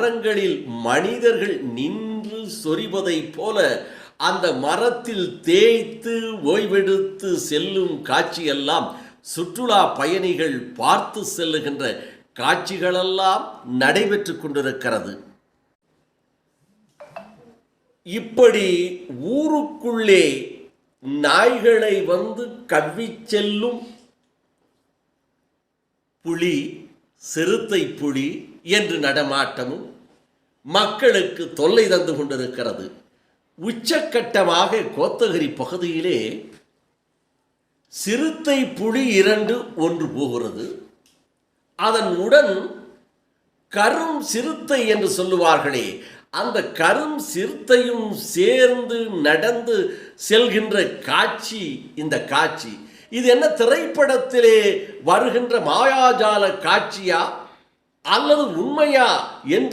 மரங்களில் மனிதர்கள் நின்று சொரிவதைப் போல அந்த மரத்தில் தேய்த்து ஓய்வெடுத்து செல்லும் காட்சியெல்லாம் சுற்றுலா பயணிகள் பார்த்து செல்லுகின்ற காட்சிகளெல்லாம் நடைபெற்று கொண்டிருக்கிறது. இப்படி ஊருக்குள்ளே நாய்களை வந்து கவ்வி செல்லும் புலி சிறுத்தை புலி என்று நடமாட்டமும் மக்களுக்கு தொல்லை தந்து கொண்டிருக்கிறது. உச்சக்கட்டமாக கோத்தகிரி பகுதியிலே சிறுத்தை புலி இரண்டு ஒன்று போகிறது. அதன் உடன் கரும் சிறுத்தை என்று சொல்லுவார்களே அந்த கரும் சிறுத்தையும் சேர்ந்து நடந்து செல்கின்ற காட்சி இந்த காட்சி. இது என்ன திரைப்படத்திலே வருகின்ற மாயாஜால காட்சியா? அல்லது உண்மையா என்று